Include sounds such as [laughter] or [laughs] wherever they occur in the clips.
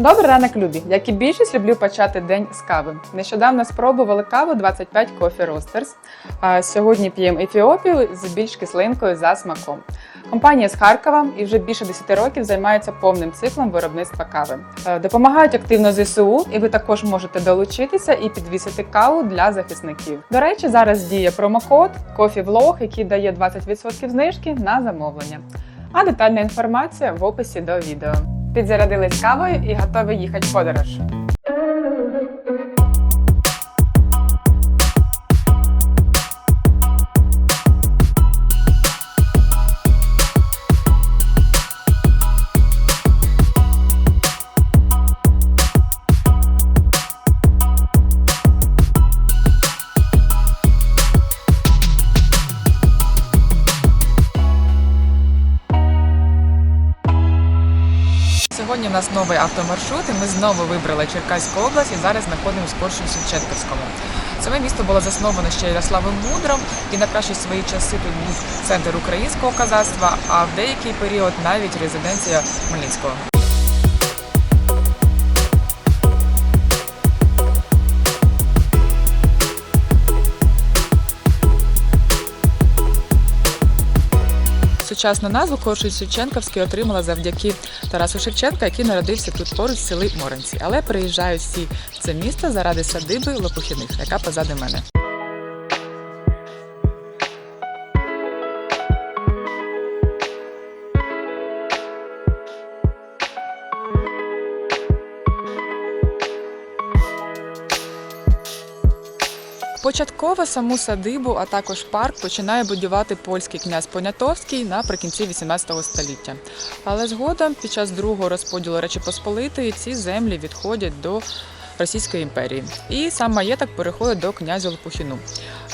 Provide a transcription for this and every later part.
Добрий ранок, любі! Як і більшість, люблю почати день з кави. Нещодавно спробували каву 25 Coffee Roasters. А сьогодні п'ємо ефіопію з більш кислинкою за смаком. Компанія з Харкова і вже більше 10 років займається повним циклом виробництва кави. Допомагають активно ЗСУ, і ви також можете долучитися і підвісити каву для захисників. До речі, зараз діє промокод CoffeeVlog, який дає 20% знижки на замовлення. А детальна інформація в описі до відео. Підзарядились кавою і готові їхати в подорож. Нас новий автомаршрут, і ми знову вибрали Черкаську область і зараз знаходимося в Коршун Шевченківському. Саме місто було засновано ще Ярославом Мудром, і на кращі свої часи тут був центр українського казацтва, а в деякий період навіть резиденція Хмельницького. Сучасну назву Коршунь Шевченківський отримала завдяки Тарасу Шевченка, який народився тут поруч в селі Моренці. Але приїжджають всі в це місто заради садиби Лопухіних, яка позади мене. Початково саму садибу, а також парк починає будувати польський князь Понятовський наприкінці 18 століття. Але згодом, під час другого розподілу Речі Посполитої, ці землі відходять до Російської імперії. І сам маєток переходить до князя Лопухіну,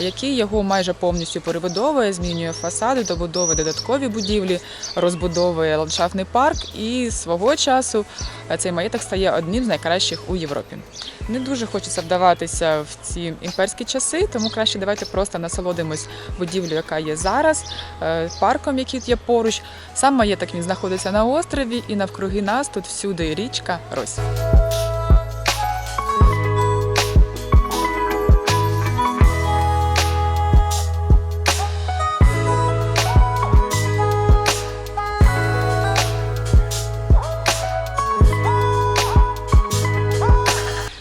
який його майже повністю перебудовує, змінює фасади, добудовує додаткові будівлі, розбудовує ландшафтний парк. І свого часу цей маєток стає одним з найкращих у Європі. Не дуже хочеться вдаватися в ці імперські часи, тому краще давайте просто насолодимось будівлю, яка є зараз, е, парком, який є поруч. Сам маєток він знаходиться на острові, і навкруги нас тут всюди річка Рось.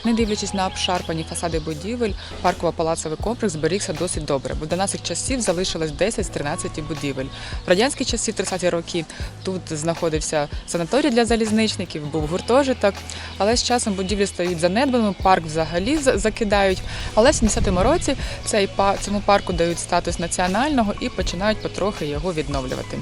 Не дивлячись на обшарпані фасади будівель, парково-палацовий комплекс зберігся досить добре, бо до наших часів залишилось 10 з 13 будівель. В радянські часи, 30-ті роки, тут знаходився санаторій для залізничників, був гуртожиток. Але з часом будівлі стають занедбаними, парк взагалі за- закидають. Але в 70-му році цей цьому парку дають статус національного і починають потрохи його відновлювати.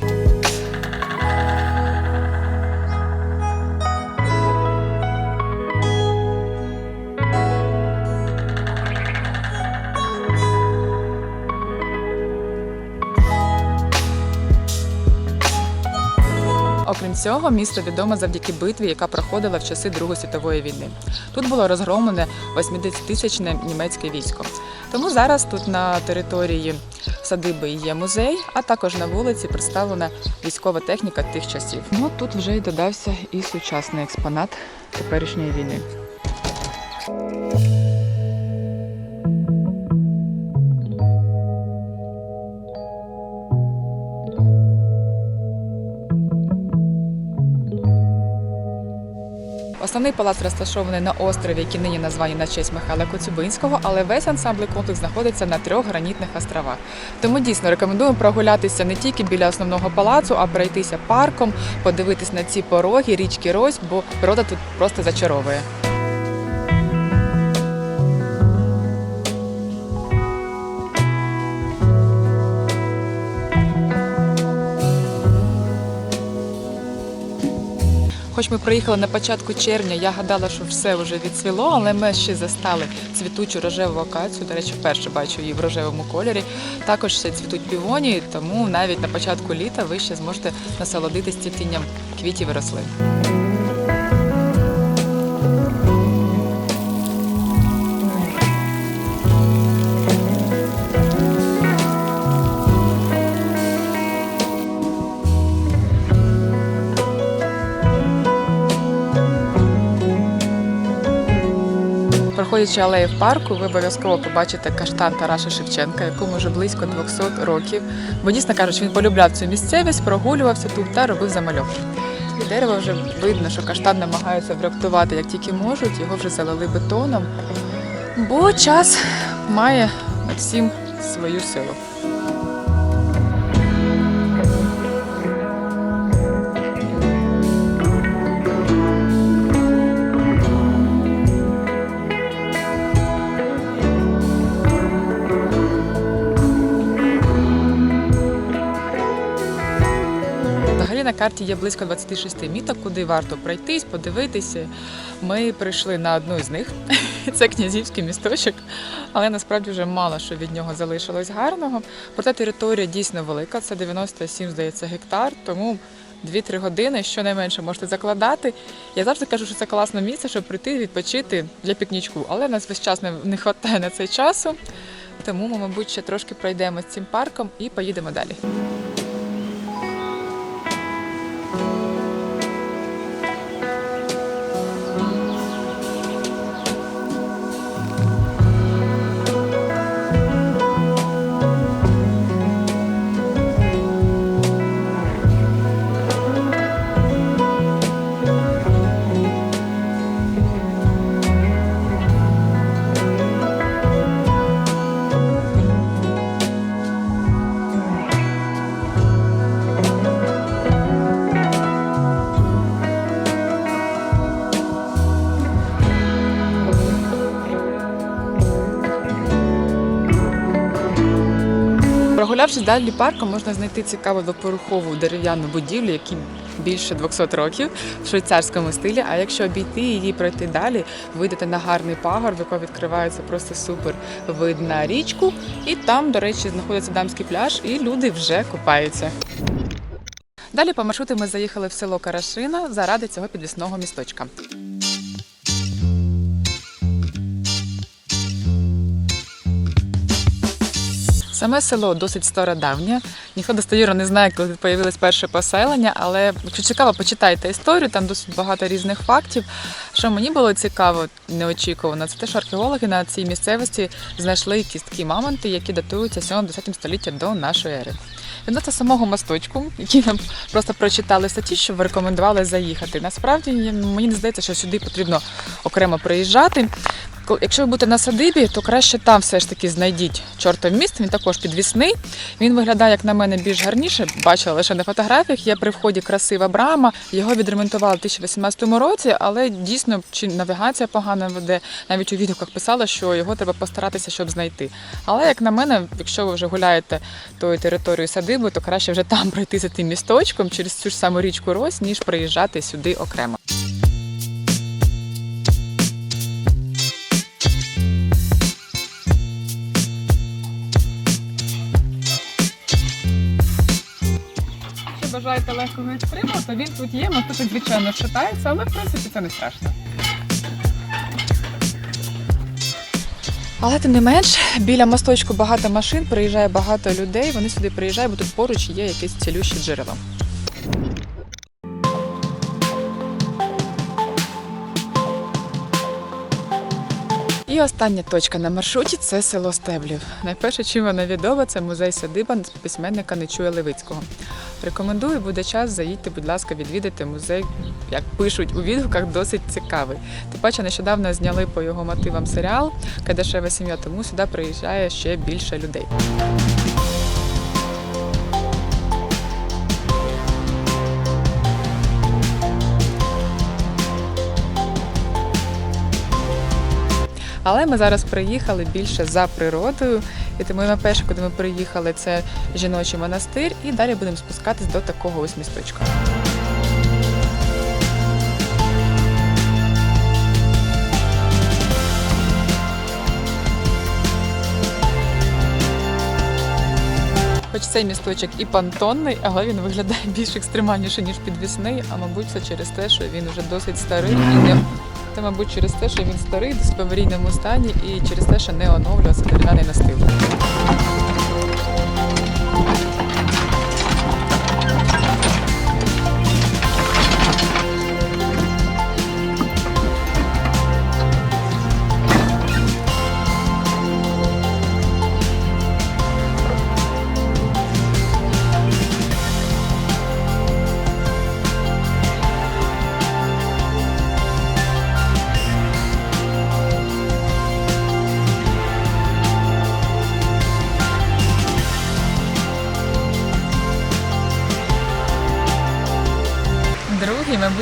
Окрім цього, місто відоме завдяки битві, яка проходила в часи Другої світової війни. Тут було розгромлене 80-тисячне німецьке військо. Тому зараз тут на території садиби є музей, а також на вулиці представлена військова техніка тих часів. Ну тут вже й додався і сучасний експонат теперішньої війни. Основний палац розташований на острові, який нині названі на честь Михайла Коцюбинського, але весь ансамбль комплекс знаходиться на трьох гранітних островах. Тому дійсно рекомендуємо прогулятися не тільки біля основного палацу, а пройтися парком, подивитись на ці пороги, річки Рось, бо природа тут просто зачаровує. Хоч ми приїхали на початку червня, я гадала, що все вже відцвіло, але ми ще застали цвітучу рожеву акацію. До речі, вперше бачу її в рожевому кольорі. Також ще цвітуть півонії, тому навіть на початку літа ви ще зможете насолодитись цвітінням квітів і рослин. Проходячи алеї в парку, ви обов'язково побачите каштан Тараша Шевченка, якому вже близько 200 років. Бо дійсно кажуть, він полюбляв цю місцевість, прогулювався тут та робив замальовки. І дерево вже видно, що каштан намагаються врятувати як тільки можуть, його вже залили бетоном. Бо час має над всім свою силу. Карті є близько 26 міток, куди варто пройтись, подивитися. Ми прийшли на одну з них. [laughs] Це князівський місточок, але насправді вже мало що від нього залишилось гарного. Проте територія дійсно велика, це 97, здається, гектар, тому 2-3 години щонайменше можете закладати. Я завжди кажу, що це класне місце, щоб прийти відпочити для пікнічку, але нас весь час не, вистачає на це часу. Тому ми, мабуть, ще трошки пройдемо з цим парком і поїдемо далі. Прогулявшись далі парком, можна знайти цікаву двоповерхову дерев'яну будівлю, якій більше 200 років в швейцарському стилі. А якщо обійти її пройти далі, вийдете на гарний пагор, в якого відкривається просто супер вид на річку. І там, до речі, знаходиться дамський пляж, і люди вже купаються. Далі по маршруту ми заїхали в село Карашина заради цього підвісного місточка. Саме село досить стародавнє. Ніхто достовірно не знає, коли тут появилось перше поселення, але якщо цікаво, почитайте історію, там досить багато різних фактів. Що мені було цікаво, неочікувано, це те, що археологи на цій місцевості знайшли кістки мамонти, які датуються 7-10 століття до нашої ери. Відносно самого мосточку, який нам просто прочитали статті, що рекомендували заїхати. Насправді мені не здається, що сюди потрібно окремо приїжджати. Якщо ви будете на садибі, то краще там все ж таки знайдіть чортов міст. Він також підвісний. Він виглядає, як на мене, більш гарніше. Бачила лише на фотографіях. Є при вході красива брама. Його відремонтували в 2018 році, але дійсно чи навігація погано веде. Навіть у відгуках писала, що його треба постаратися, щоб знайти. Але як на мене, якщо ви вже гуляєте тою територією садиби, то краще вже там [laughs] пройти за тим місточком через цю ж саму річку Рось, ніж приїжджати сюди окремо. Бажаєте легкого екстриму, то він тут є, тут звичайно шатається, але в принципі це не страшно. Але тим не менш, біля мосточку багато машин, приїжджає багато людей. Вони сюди приїжджають, бо тут поруч є якесь цілюще джерело. І остання точка на маршруті це село Стеблів. Найперше, чим вона відома, це музей садиба письменника Нечуя Левицького. Рекомендую, буде час, заїдьте, будь ласка, відвідати музей, як пишуть у відгуках, досить цікавий. Тим паче, нещодавно зняли по його мотивам серіал Кадешева сім'я, тому сюди приїжджає ще більше людей. Але ми зараз приїхали більше за природою. І тому на перше, куди ми приїхали, це жіночий монастир, і далі будемо спускатись до такого ось місточка. Хоч цей місточок і понтонний, але він виглядає більш екстремальніше, ніж підвісний, а мабуть, це через те, що він вже досить старий і не. Це, мабуть, через те, що він старий, в аварійному стані, і через те, що не оновлювався дерев'яний настил.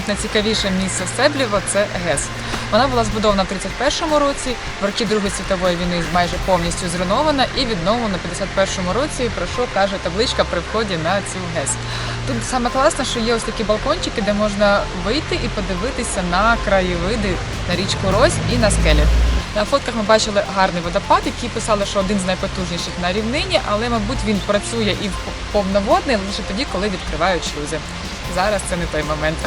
Мабуть, найцікавіше місце Стебліво це ГЕС. Вона була збудована в 31-му році, в роки Другої світової війни майже повністю зруйнована і відновлена в 51-му році, про що каже табличка при вході на цю ГЕС. Тут саме класно, що є ось такі балкончики, де можна вийти і подивитися на краєвиди на річку Рось і на скелі. На фотках ми бачили гарний водопад, який писали, що один з найпотужніших на рівнині, але, мабуть, він працює і повноводний лише тоді, коли відкривають шлюзи. Зараз це не той момент.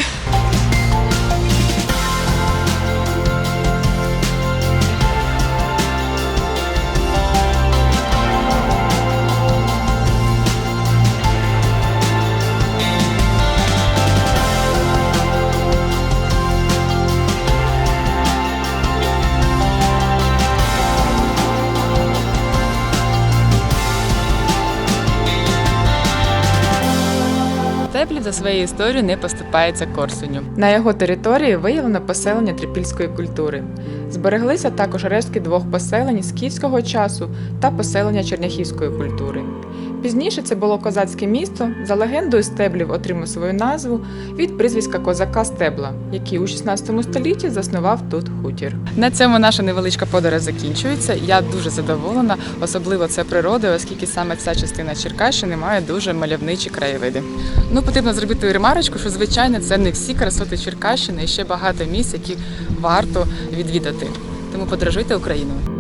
За свою історію не поступається Корсуню. На його території виявлено поселення трипільської культури. Збереглися також рештки двох поселень скіфського часу та поселення черняхівської культури. Пізніше це було козацьке місто. За легендою стеблів отримав свою назву від прізвиська козака Стебла, який у 16 столітті заснував тут хутір. На цьому наша невеличка подорож закінчується. Я дуже задоволена, особливо це природою, оскільки саме ця частина Черкащини має дуже мальовничі краєвиди. Ну, потрібно зробити ремарочку, що звичайно це не всі красоти Черкащини і ще багато місць, які варто відвідати. Тому подорожуйте Україною.